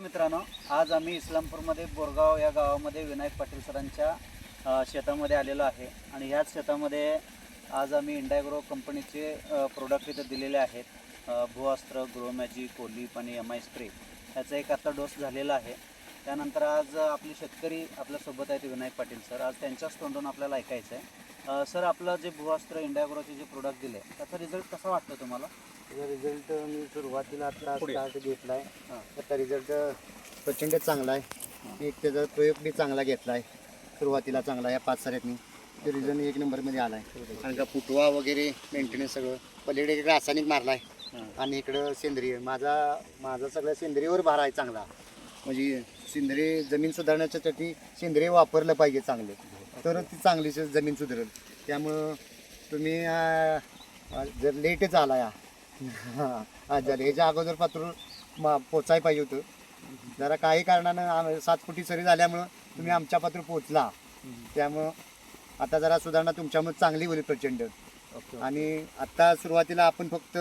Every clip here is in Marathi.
मित्रांनो आज आम्ही इस्लामपूरमध्ये बोरगाव या गावामध्ये विनायक पाटील सरांच्या शेतामध्ये आलेलो आहे. आणि ह्याच शेतामध्ये आज आम्ही इंडायग्रो कंपनीचे प्रोडक्ट इथे दिलेले आहेत. भूअस्त्र ग्रो मॅजिक कोलीप आणि एम आय स्प्रे ह्याचा एक आता डोस झालेला आहे. त्यानंतर आज आपले शेतकरी आपल्यासोबत आहेत विनायक पाटील सर. आज त्यांच्याच तोंडून आपल्याला ऐकायचं आहे अ, सर आपलं जे भूअस्त्र इंडायग्रोचे जे प्रोडक्ट दिले त्याचा रिझल्ट कसा वाटतो तुम्हाला? त्याचा रिझल्ट मी सुरुवातीला आता पुढे. स्टार्ट घेतलाय. हां. त्याचा रिझल्ट प्रचंड चांगला आहे. एक त्याचा प्रयोग बी चांगला घेतला आहे सुरुवातीला चांगला आहे पाच साऱ्यातनी ते रिझल्ट एक नंबरमध्ये आला आहे कारण का फुटवा वगैरे मेंटेनन्स सगळं. पलीकडे एक रासायनिक मारला आहे. आणि इकडं सेंद्रिय. माझा माझा सगळं सेंद्रियवर भार आहे चांगला. म्हणजे सेंद्रिय जमीन सुधारण्यासाठी सेंद्रिय वापरलं पाहिजे चांगले. तरच ती चांगली जमीन सुधारेल. त्यामुळं तुम्ही अं, अं, जर लेटच आला या. आज झाले ह्याच्या अगोदर पात्र मा पोचाय पाहिजे होतं. जरा काही कारणानं आम- सात फुटी सरी झाल्यामुळं तुम्ही आमच्या पात्र पोचला. त्यामुळं आता जरा सुधारणा तुमच्यामुळे चांगली होईल प्रचंड. ओके आणि आता सुरुवातीला आपण फक्त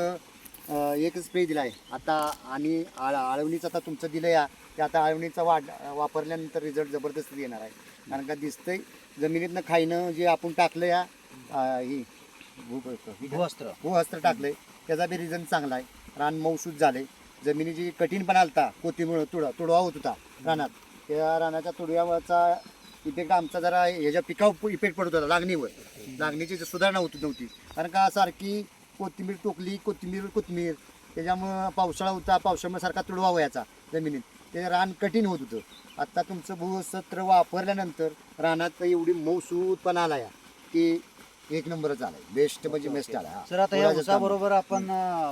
अं, एकच स्प्रे दिला आहे आता आणि आळ आळवणीचं आता तुमचं दिलं या. ते आता आळवणीचा वाढ वापरल्यानंतर रिझल्ट जबरदस्त येणार आहे. कारण का दिसतंय जमिनीतनं खायनं जे आपण टाकलं या ही भू काय? भूअस्त्र भूहस्त्र टाकलंय. त्याचा बी रिझल्ट चांगला आहे. रान मौसूद झालंय. जमिनीची कठीणपणा आलता कोतीमुळं तुडा तुडवा होत होता रानात. त्या रानाच्या तुडव्यावरचा इफेक्ट आमचा जरा ह्याच्या पिकावर इफेक्ट पडत होता लागणीवर. लागणीची जी सुधारणा होत नव्हती. कारण का सारखी कोथिंबीर टोकली कोथिंबीर कोथिंबीर. त्याच्यामुळं पावसाळा होता पावसामुळे सारखा तुडवा व्हायचा जमिनीत. ते रान कठीण होत होतं. आता तुमचं भूसत्र वापरल्यानंतर रानात एवढी मौसूदपणा आला या की एक नंबरच आलाय बेस्ट म्हणजे बेस्ट आला हा. सर आता या पुढाचं काम. बरोबर आपण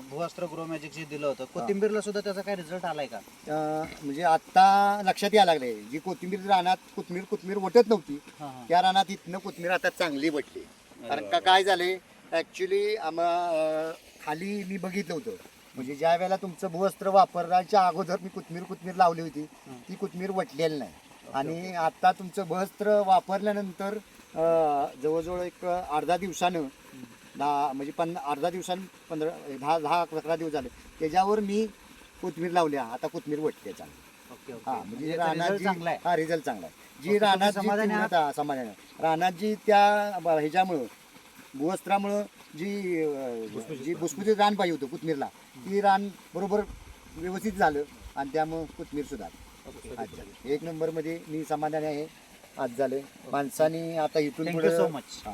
भूअस्त्र गृह मॅजिक जे दिलं होतं कोथिंबीरला सुद्धा त्याचा काय रिझल्ट आलाय का? अं, म्हणजे आता लक्षात यायला लागले जी कोथिंबीर रानात कोथिंबीर कोथिंबीर वटत नव्हती त्या रानात इथनं कोथिंबीर आता चांगली वटली. कारण का काय झाले ऍक्च्युली खाली मी बघितलं होतं म्हणजे ज्या वेळेला तुमचं भूवस्त्र वापरायच्या अगोदर मी कोथिंबीर कोथिंबीर लावली होती ती कोथिंबीर वटलेली नाही. आणि आता तुमचं भूवस्त्र वापरल्यानंतर जवळजवळ एक अर्धा दिवसानं दहा म्हणजे पण अर्धा दिवसानं पंधरा दहा दहा अकरा दिवस झाले. त्याच्यावर मी कोथिंबीर लावल्या आता कोथिंबीर वटते चांगली. हा म्हणजे म्हणजे रानात चांगला आहे. हा रिझल्ट चांगला आहे. जी रानात जी समाधानी समाधानी. रानात जी त्या ह्याच्यामुळं भूवस्त्रामुळं जी अं, जी भुसभुशीत रान पाहिजे होतं कोथमीरला ती रान बरोबर व्यवस्थित झालं आणि त्यामुळं कोथमीर सुद्धा ओके आज झाली एक नंबरमध्ये मी समाधानी आहे. आज झाले. माणसानी आता इथून पुढं- सो मच हा.